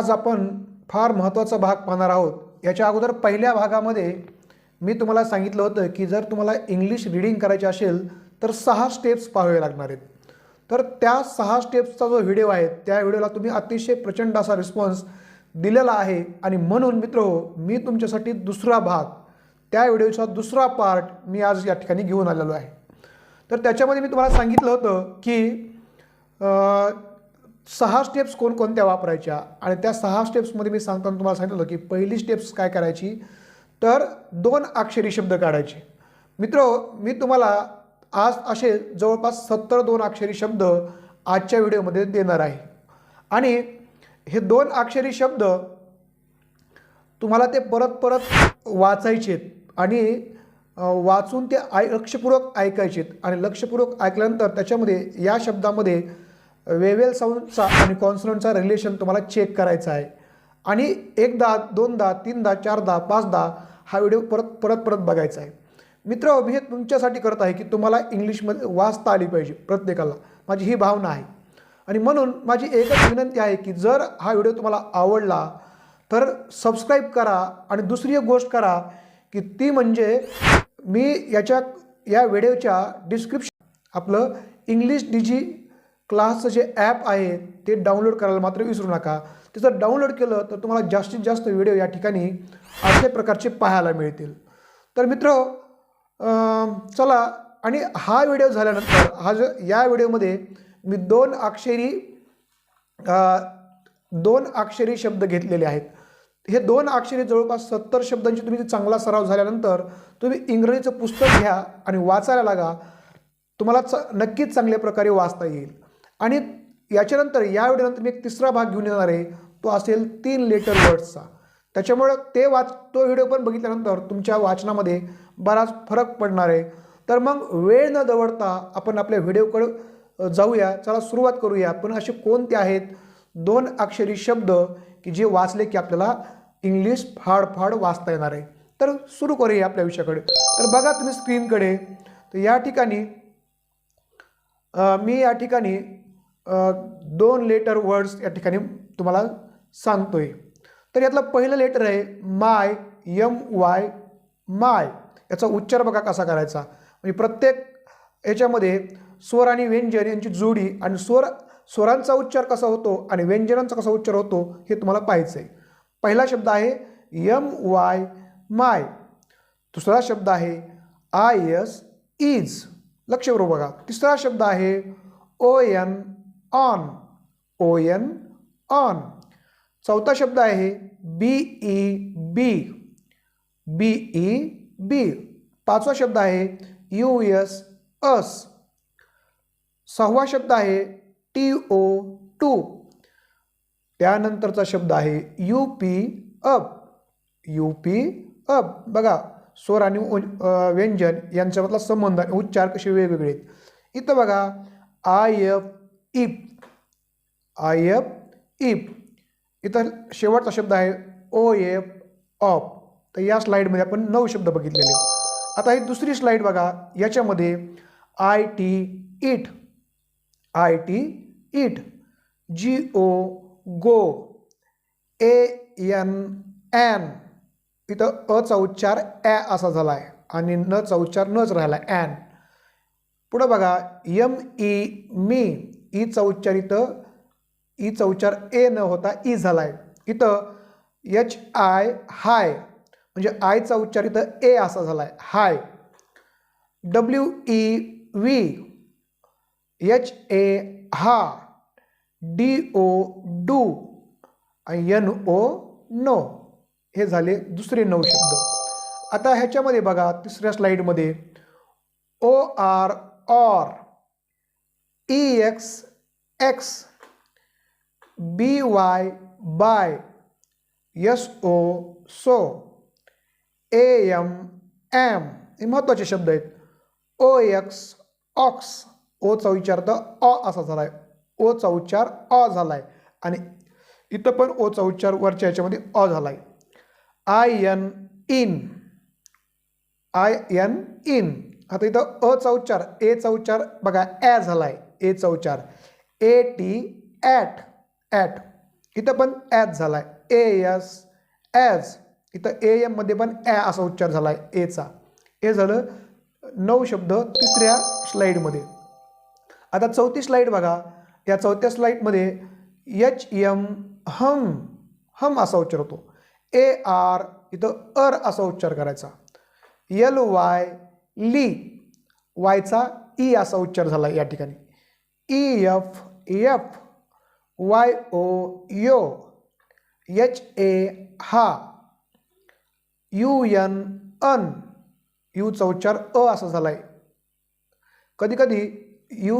आज आपण फार महत्त्वाचा भाग पाहणार आहोत. याच्या अगोदर पहिल्या भागामध्ये मी तुम्हाला सांगितलं होतं की जर तुम्हाला इंग्लिश रीडिंग करायची असेल तर सहा स्टेप्स पाहावे लागणार आहेत. तर त्या सहा स्टेप्सचा जो व्हिडिओ आहे त्या व्हिडिओला तुम्ही अतिशय प्रचंड असा रिस्पॉन्स दिलेला आहे. आणि म्हणून मित्र मी तुमच्यासाठी दुसरा भाग त्या व्हिडिओचा दुसरा पार्ट मी आज या ठिकाणी घेऊन आलेलो आहे. तर त्याच्यामध्ये मी तुम्हाला सांगितलं होतं की सहा स्टेप्स कोणकोणत्या वापरायच्या? आणि त्या सहा स्टेप्समध्ये मी सांगताना तुम्हाला सांगितलं की पहिली स्टेप्स काय करायची? तर दोन अक्षरी शब्द काढायचे. मित्र मी तुम्हाला आज असे जवळपास सत्तर दोन अक्षरी शब्द आजच्या व्हिडिओमध्ये देणार आहे. आणि हे दोन अक्षरी शब्द तुम्हाला ते परत परत वाचायचे आणि वाचून ते आय लक्षपूर्वक ऐकायचे आणि लक्षपूर्वक ऐकल्यानंतर त्याच्यामध्ये या शब्दामध्ये वेवेल साऊंडचा आणि कॉन्सनंटचा रिलेशन तुम्हाला चेक करायचा आहे. आणि एकदा दोनदा तीनदा चारदा पाचदा हा व्हिडिओ परत परत परत बघायचा आहे. मित्र मी हे तुमच्यासाठी करत आहे की तुम्हाला इंग्लिशमध्ये वाचता आली पाहिजे प्रत्येकाला. माझी ही भावना आहे. आणि म्हणून माझी एकच विनंती आहे की जर हा व्हिडिओ तुम्हाला आवडला तर सबस्क्राईब करा आणि दुसरी एक गोष्ट करा की ती म्हणजे मी याच्या या व्हिडिओच्या डिस्क्रिप्शन आपलं इंग्लिश डिजी क्लासचं जे ॲप आहे ते डाउनलोड करायला मात्र विसरू नका. ते जर डाउनलोड केलं तर तुम्हाला जास्तीत जास्त व्हिडिओ या ठिकाणी अशा प्रकारचे पाहायला मिळतील. तर मित्र चला आणि हा व्हिडिओ झाल्यानंतर हा जो या व्हिडिओमध्ये मी दोन अक्षरी दोन अक्षरी शब्द घेतलेले आहेत. हे दोन अक्षरी जवळपास सत्तर शब्दांची तुम्ही चांगला सराव झाल्यानंतर तुम्ही इंग्रजीचं पुस्तक घ्या आणि वाचायला लागा. तुम्हाला च नक्कीच चांगल्या प्रकारे वाचता येईल. आणि याच्यानंतर या व्हिडिओनंतर मी एक तिसरा भाग घेऊन येणार आहे. तो असेल तीन लेटर वर्ड्सचा. त्याच्यामुळं ते वाच तो व्हिडिओ पण बघितल्यानंतर तुमच्या वाचनामध्ये बराच फरक पडणार आहे. तर मग वेळ न दवडता आपण आपल्या व्हिडिओकडं जाऊया. चला सुरुवात करूया. पण असे कोणते आहेत? दोन अक्षरी शब्द की जे वाचले की आपल्याला इंग्लिश फाड फाड वाचता येणार आहे. तर सुरू करूया आपल्या विषयाकडे. तर बघा तुम्ही स्क्रीनकडे तर या ठिकाणी मी या ठिकाणी दोन लेटर वर्ड्स या ठिकाणी तुम्हाला सांगतोय. तर यातलं पहिलं लेटर आहे माय यम वाय माय याचा उच्चार बघा कसा करायचा. म्हणजे प्रत्येक याच्यामध्ये स्वर आणि व्यंजन यांची जोडी आणि स्वर स्वरांचा उच्चार कसा होतो आणि व्यंजनांचा कसा उच्चार होतो हे तुम्हाला पाहायचं आहे पहिला शब्द आहे यम वाय माय दुसरा शब्द आहे आय एस इज लक्षपूर्वक बघा. तिसरा शब्द आहे O N on O N on चौथा शब्द आहे B E B B E B पाचवा शब्द आहे यू एस अस सहावा शब्द आहे टी ओ टू त्यानंतरचा शब्द आहे U P up U P up बघा स्वर आणि व्यंजन यांच्यामधला संबंध आणि उच्चार कसे वेगवेगळे आहेत. इथं बघा I F if I F if इथं शेवटचा शब्द आहे ओ एफ ऑप. तर या स्लाईडमध्ये आपण नऊ शब्द बघितलेले. आता ही दुसरी स्लाईड बघा. याच्यामध्ये I T it I T it G O go. A N N इथं अचा उच्चार ॲ असा झाला आहे आणि नचा उच्चार नच राहिला ॲन. पुढं बघा. यम ई मी. ईचा उच्चार इथं ईचा उच्चार ए न होता ई झाला आहे इथं एच आय हाय म्हणजे आयचा उच्चार इथं ए असा झाला आहे hi. W E V H A हा डी ओ डू आणि एन ओ नो हे झाले दुसरे नऊ शब्द. आता ह्याच्यामध्ये बघा तिसऱ्या स्लाईडमध्ये O R or E X X B Y by S O so A M M हे महत्त्वाचे शब्द आहेत. ओ एक्स ऑक्स ओचा उच्चार तर अ असा झाला आहे ओचा उच्चार अ झाला आहे आणि इथं पण ओचा उच्चार वरच्या याच्यामध्ये अ झाला आहे I N in I N in आता इथं अचा उच्चार एचा उच्चार बघा ॲ झाला आहे एचा उच्चार ए टी ॲट ॲट. इथं पण ॲच झाला आहे ए एस ॲज. इथं ए एममध्ये पण ॲ असा उच्चार झाला आहे एचा हे झालं नऊ शब्द तिसऱ्या स्लाईडमध्ये आता चौथी स्लाईड बघा. या चौथ्या स्लाईडमध्ये एच एम हम हम असा उच्चार होतो. ए आर इथं अर असा उच्चार करायचा. एल वाय ली वायचा ई असा उच्चार झाला या ठिकाणी. E F F Y O yo H A ha U N un U चौच्चार अ असा झाला आहे कधी कधी यू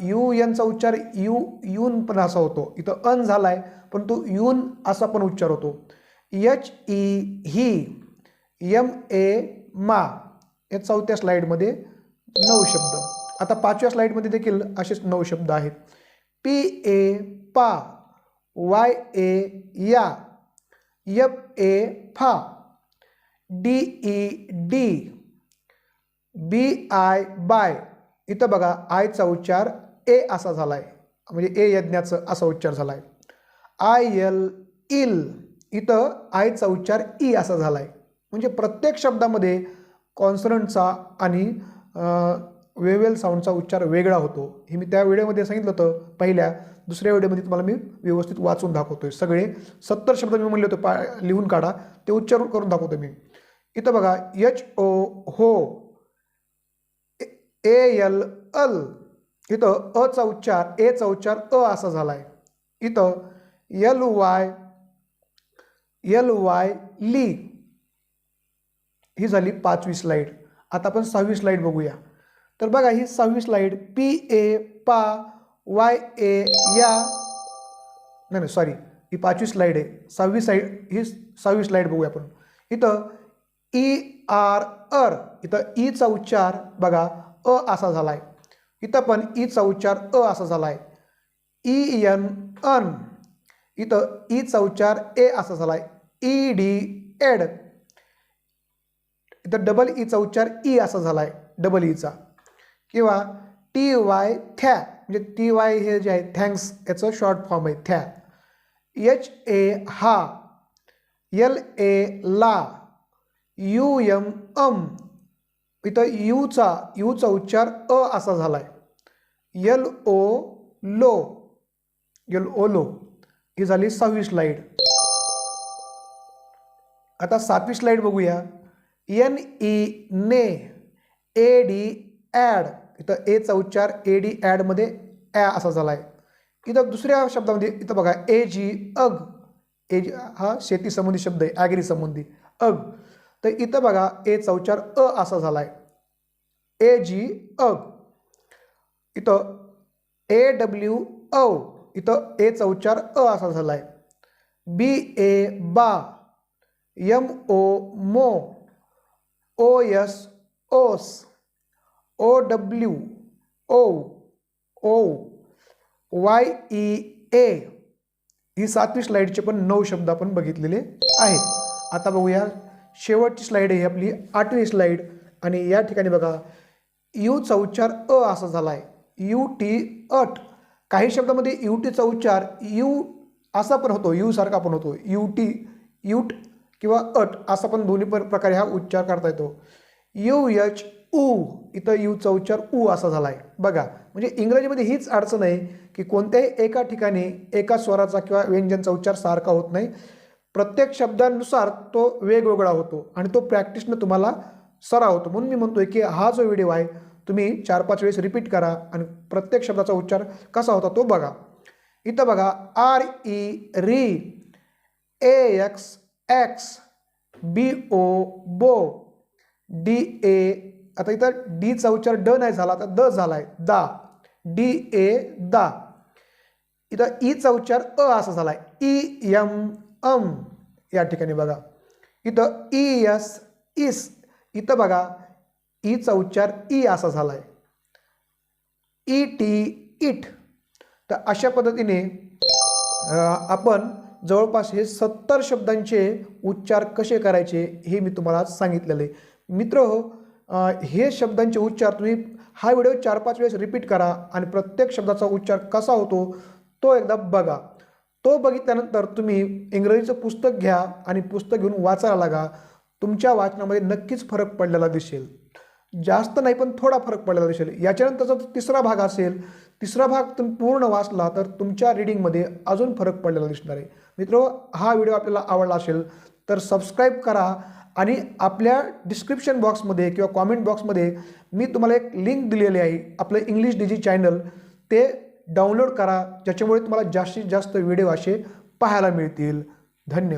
यू यनचा उच्चार यू यून पण असा होतो. इथं अन झाला आहे परंतु यून असा पण उच्चार होतो. H E he M A ma या चौथ्या स्लाईडमध्ये नऊ शब्द. आता पाचव्या स्लाईडमध्ये देखील असेच नऊ शब्द आहेत. पी ए पा वाय ए या. यप ए फा D E D B I by इथं बघा आयचा उच्चार ए असा झाला आहे म्हणजे ए यज्ञाचं असा उच्चार झाला आहे आय एल इल इथं आयचा उच्चार ई असा झाला आहे म्हणजे प्रत्येक शब्दामध्ये कॉन्सनंटचा आणि वेवेल साऊंडचा उच्चार वेगळा होतो. हे मी त्या व्हिडिओमध्ये सांगितलं होतं. पहिल्या दुसऱ्या व्हिडिओमध्ये तुम्हाला मी व्यवस्थित वाचून दाखवतो आहे सगळे सत्तर शब्द मी म्हणले होते पा लिहून काढा. ते उच्चार करून दाखवतो मी. इथं बघा एच ओ हो ए एल अल इथं अचा उच्चार एचा उच्चार अ असा झाला आहे इथं L Y L Y ly ही झाली पाचवी स्लाईड आता आपण सहावी स्लाईड बघूया. तर बघा ही सहावी स्लाईड पी ए पा वाय ए या. नाही नाही सॉरी ही पाचवी स्लाईड आहे. सहावी साईड ही सहावी स्लाईड बघूया आपण. इथं ई आर अर इथं e ईचा उच्चार बघा अ असा झाला आहे इथं पण e ईचा उच्चार अ असा झाला आहे e, ई एन अन इथं ईचा उच्चार ए असा झाला आहे ई डी एड इथं डबल ईचा उच्चार ई असा झाला आहे डबल ईचा किंवा टी वाय थ्या म्हणजे टी वाय हे जे आहे थँक्स याचं शॉर्ट फॉर्म आहे थ्या. एच ए हा एल ए ला यू एम अम इथं यूचा यूचा उच्चार अ असा झाला आहे L O lo L O lo ही झाली सहावी स्लाईड आता सातवी स्लाईड बघूया. एन ई ने ए डी ॲड. इथं एचा उच्चार ए डी ॲडमध्ये ॲ असा झाला आहे इथं दुसऱ्या शब्दामध्ये इथं बघा ए जी अग. ए जी हा शेती संबंधी शब्द आहे ॲग्री संबंधी. अग. तर इथं बघा एचा उच्चार अ असा झाला आहे ए जी अग. इथं ए डब्ल्यू अ इथं एचा उच्चार अ असा झाला आहे बी ए बा. यम ओ मो. ओ यस ओस. O W O O Y E A ही सातवी स्लाईडचे पण नऊ शब्द आपण बघितलेले आहेत. आता बघूया. शेवटची स्लाईड आहे आपली. आठवी स्लाईड आणि या ठिकाणी बघा. यूचा उच्चार अ असा झाला आहे यू टी अट. काही शब्दामध्ये यू टीचा उच्चार यू असा पण होतो. यू सारखा पण होतो. यू टी यूट किंवा अट असा पण दोन्ही पण प्रकारे हा उच्चार करता येतो. यू एच ऊ इथं यूचा उच्चार ऊ असा झाला आहे बघा म्हणजे इंग्रजीमध्ये हीच अडचण आहे की कोणत्याही एका ठिकाणी एका स्वराचा किंवा व्यंजनचा उच्चार सारखा होत नाही. प्रत्येक शब्दानुसार तो वेगवेगळा होतो आणि तो प्रॅक्टिसनं तुम्हाला सराव होतो. म्हणून मी म्हणतोय की हा जो व्हिडिओ आहे तुम्ही चार पाच वेळेस रिपीट करा आणि प्रत्येक शब्दाचा उच्चार कसा होता तो बघा. इथं बघा आर ई री ए एक्स एक्स बी ओ बो डी ए आता इथं डीचा उच्चार ड नाही झाला तर द झाला आहे दा. डी ए दा. इथं e ईचा उच्चार अ असा झाला आहे e, ई एम अम या ठिकाणी बघा. इथं ई एस इस इथं बघा e ईचा उच्चार ई असा झाला आहे ई टी इट तर अशा पद्धतीने आपण जवळपास हे सत्तर शब्दांचे उच्चार कसे करायचे हे मी तुम्हाला सांगितलेले. मित्र हो हे शब्दांचे उच्चार तुम्ही हा व्हिडिओ चार पाच वेळेस रिपीट करा आणि प्रत्येक शब्दाचा उच्चार कसा होतो तो एकदा बघा. तो बघितल्यानंतर तुम्ही इंग्रजीचं पुस्तक घ्या आणि पुस्तक घेऊन वाचायला लागा. तुमच्या वाचनामध्ये नक्कीच फरक पडलेला दिसेल. जास्त नाही पण थोडा फरक पडलेला दिसेल. याच्यानंतरचा तिसरा भाग असेल तिसरा भाग तुम्ही पूर्ण वाचला तर तुमच्या रिडिंगमध्ये अजून फरक पडलेला दिसणार आहे. मित्र हा व्हिडिओ आपल्याला आवडला असेल तर सबस्क्राईब करा आणि आपल्या डिस्क्रिप्शन बॉक्समध्ये किंवा कॉमेंट बॉक्समध्ये मी तुम्हाला एक लिंक दिलेली आहे आपलं इंग्लिश डिजी चॅनल ते डाउनलोड करा ज्याच्यामुळे तुम्हाला जास्तीत जास्त व्हिडिओ असे पाहायला मिळतील. धन्यवाद.